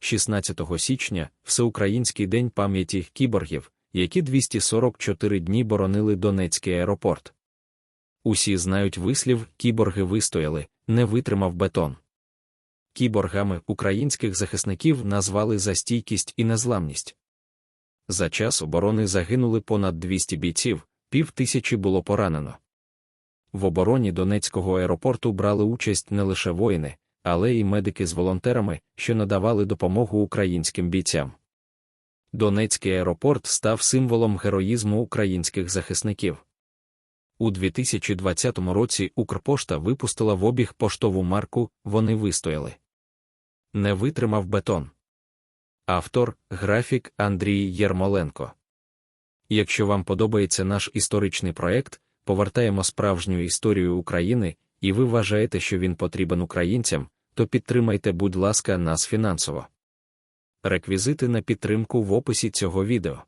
16 січня, Всеукраїнський день пам'яті кіборгів, які 244 дні боронили Донецький аеропорт. Усі знають вислів кіборги вистояли, не витримав бетон. Кіборгами українських захисників назвали за стійкість і незламність. За час оборони загинули понад 200 бійців, пів тисячі було поранено. В обороні Донецького аеропорту брали участь не лише воїни, але й медики з волонтерами, що надавали допомогу українським бійцям. Донецький аеропорт став символом героїзму українських захисників. У 2020 році Укрпошта випустила в обіг поштову марку Вони вистояли. Не витримав бетон. Автор графік Андрій Єрмоленко. Якщо вам подобається наш історичний проект, повертаємо справжню історію України, і ви вважаєте, що він потрібен українцям, то підтримайте, будь ласка, нас фінансово. Реквізити на підтримку в описі цього відео.